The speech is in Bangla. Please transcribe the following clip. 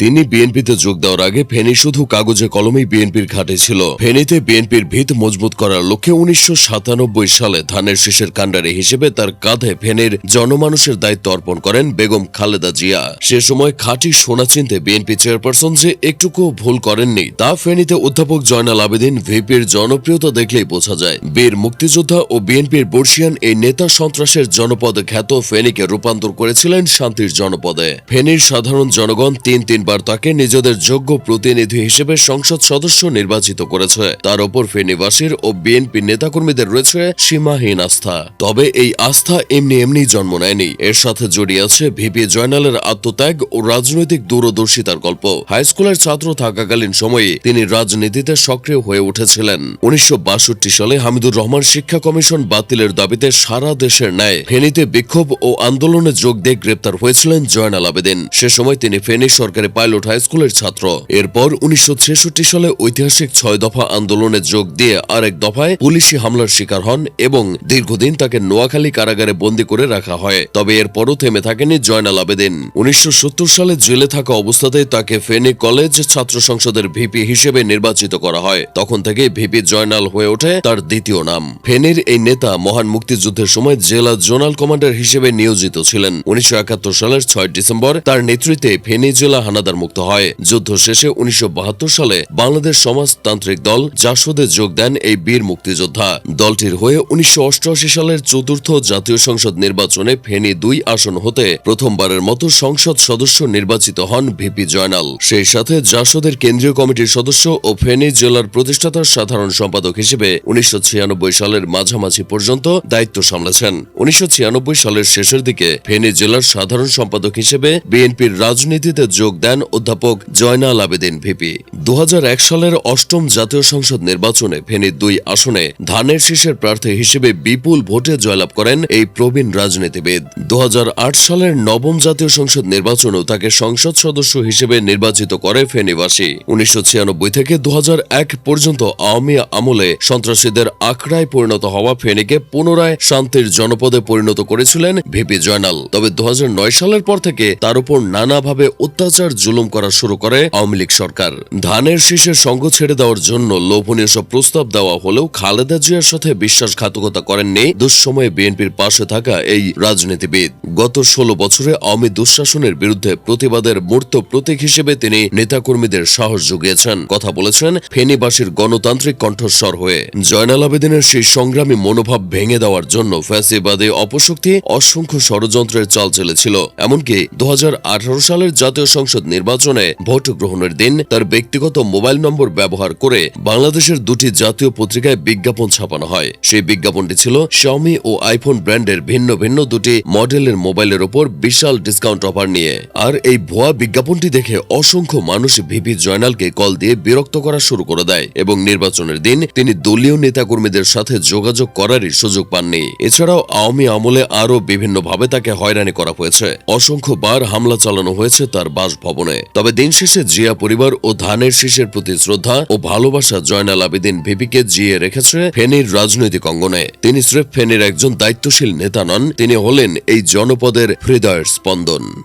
তিনি বিএনপিতে যোগ দেওয়ার আগে ফেনী শুধু কাগজে কলমেই বিএনপির ঘাটে ছিল। ফেনীতে বিএনপির ভিত মজবুত করার লক্ষ্যে উনিশশো সাতানব্বই সালে ধানের শীষের কাণ্ডারি হিসেবে তার কাঁধে ফেনীর জনমানুষের দায়িত্ব অর্পণ করেন বেগম খালেদা জিয়া। সে সময় খাঁটি সোনা চিনতে বিএনপি চেয়ারপারসন যে একটুকু ভুল করেননি, তা ফেনীতে অধ্যাপক জয়নাল আবেদিন ভিপির জনপ্রিয়তা দেখলেই বোঝা যায়। বীর মুক্তিযোদ্ধা ও বিএনপির বর্ষিয়ান এই নেতা সন্ত্রাসের জনপদ খ্যাত ফেনীকে রূপান্তর করেছিলেন শান্তির জনপদে। ফেনীর সাধারণ জনগণ তিন তিন তিনবার তাকে নিজেদের যোগ্য প্রতিনিধি হিসেবে সংসদ সদস্য নির্বাচিত করেছে। তার ওপর ফেনীবাসীর ও বিএনপি নেতাকর্মীদের রয়েছে সীমাহীন আস্থা। তবে এই আস্থা এমনি এমনি জন্ম নেয়নি। এর সাথে জড়িয়ে আছে ভিপি জয়নালের আত্মত্যাগ ও রাজনৈতিক দূরদর্শিতার গল্প। হাই স্কুলের ছাত্র থাকাকালীন সময়ে তিনি রাজনীতিতে সক্রিয় হয়ে উঠেছিলেন। উনিশশো বাষট্টি সালে হামিদুর রহমান শিক্ষা কমিশন বাতিলের দাবিতে সারা দেশের ন্যায় ফেনীতে বিক্ষোভ ও আন্দোলনে যোগ দিয়ে গ্রেপ্তার হয়েছিলেন জয়নাল আবেদিন। সে সময় তিনি ফেনী সরকারি পাইলট হাই স্কুলের ছাত্র। এরপর উনিশশো সালে ঐতিহাসিক ছয় দফা আন্দোলনে যোগ দিয়ে আরেক দফায় পুলিশি হামলার শিকার হন এবং দীর্ঘদিন তাকে নোয়াখালী কারাগারে বন্দী করে রাখা হয়। তবে এরপরও থেমে থাকেনি জয়নাল আবেদিন। উনিশশো সত্তর সালে জেলে থাকা অবস্থাতেই তাকে ফেনী কলেজ ছাত্র সংসদের ভিপি হিসেবে নির্বাচিত করা হয়। তখন থেকে ভিপি জয়নাল হয়ে ওঠে তার দ্বিতীয় নাম। ফেনীর এই নেতা মহান মুক্তিযুদ্ধের সময় জেলা জোনাল কমান্ডার হিসেবে নিয়োজিত ছিলেন। উনিশশো একাত্তর সালের ছয় ডিসেম্বর তার নেতৃত্বে ফেনী জেলা হানাদার মুক্ত হয়। যুদ্ধ শেষে উনিশশো বাহাত্তর সালে বাংলাদেশ সমাজতান্ত্রিক দল জাসদে যোগ দেন এই বীর মুক্তিযোদ্ধা। দলটির হয়ে উনিশশো অষ্টআশি সালের চতুর্থ জাতীয় সংসদ নির্বাচনে ফেনী দুই আসন হতে প্রথমবারের মতো সংসদ সদস্য নির্বাচিত হন ভিপি জয়নাল। সেই সাথে জাসদের কেন্দ্রীয় কমিটির সদস্য ও ফেনী জেলার প্রতিষ্ঠাতা সাধারণ সম্পাদক হিসেবে উনিশশো সালের মাঝামাঝি পর্যন্ত দায়িত্ব সামলেছেন। উনিশশো ছিয়ানব্বই সালের শেষের দিকে ফেনী জেলার সাধারণ সম্পাদক হিসেবে বিএনপির রাজনীতিতে যোগ দেন অধ্যাপক জয়নাল আবেদিন ভিপি। দু হাজার এক সালের অষ্টম জাতীয় সংসদ নির্বাচনে ফেনীর দুই আসনে ধানের শীষের প্রার্থী হিসেবে বিপুল ভোটে জয়লাভ করেন এই প্রবীণ রাজনীতিবিদ। দু হাজার আট সালের নবম জাতীয় সংসদ নির্বাচনেও তাকে সংসদ সদস্য হিসেবে নির্বাচিত করে ফেনীবাসী। উনিশশো ছিয়ানব্বই থেকে দু হাজার এক পর্যন্ত আওয়ামী আমলে সন্ত্রাসীদের আখড়ায় পরিণত হওয়া ফেনীকে পুনরায় শান্তির জনপদে পরিণত করেছিলেন ভিপি জয়নাল। তবে দু হাজার নয় সালের পর থেকে তার উপর নানাভাবে অত্যাচার জুলুম করা শুরু করে আওয়ামী লীগ সরকার। ধানের শীষের সঙ্গ ছেড়ে দেওয়ার জন্য লোভনীয় সব প্রস্তাব দেওয়া হলেও খালেদা জিয়ার সাথে বিশ্বাসঘাতকতা করেননি দুঃসময়ে বিএনপির পাশে থাকা এই রাজনীতিবিদ। গত ষোলো বছরে আওয়ামী দুঃশাসনের বিরুদ্ধে প্রতিবাদের মূর্ত প্রতীক হিসেবে তিনি নেতাকর্মীদের সাহস জুগিয়েছেন। কথা বলেছেন ফেনীবাসীর গণতান্ত্রিক কণ্ঠস্বর হয়ে। জয়নাল আবেদিনের সেই সংগ্রামী মনোভাব ভেঙে দেওয়ার জন্য ফ্যাসিবাদে অপশক্তি অসংখ্য ষড়যন্ত্রের চাল চলেছিল এমনকি দু হাজার আঠারো সালের জাতীয় সংসদ নির্বাচনে ভোট গ্রহণের দিন তার ব্যক্তিগত মোবাইল নম্বর ব্যবহার করে বাংলাদেশের দুটি জাতীয় পত্রিকায় বিজ্ঞাপন ছাপানো হয়। সেই বিজ্ঞাপনটি ছিল শাওমি ও আইফোন ব্র্যান্ডের ভিন্ন ভিন্ন দুটি মডেলের মোবাইলের ওপর বিশাল ডিসকাউন্ট অফার নিয়ে। আর এই ভুয়া বিজ্ঞাপনটি দেখে অসংখ্য মানুষ ভিপি জয়নালকে কল দিয়ে বিরক্ত করা শুরু করে দেয় এবং নির্বাচনের দিন তিনি দলীয় নেতাকর্মীদের সাথে যোগাযোগ করারই সুযোগ পাননি। এছাড়াও আওয়ামী আমলে আরও বিভিন্নভাবে তাকে হয়রানি করা হয়েছে। অসংখ্য বার হামলা চালানো হয়েছে তার বাসভবনে। তবে দিন শেষে জিয়া পরিবার ও ধানের শীষের প্রতি শ্রদ্ধা ও ভালোবাসা জয়নাল আবেদিন ভিপিকে জিয়ে রেখেছে ফেনীর রাজনৈতিক অঙ্গনে। তিনি স্রেফ ফেনীর একজন দায়িত্বশীল নেতা নন, তিনি হলেন এই জনপদের হৃদয়ের স্পন্দন।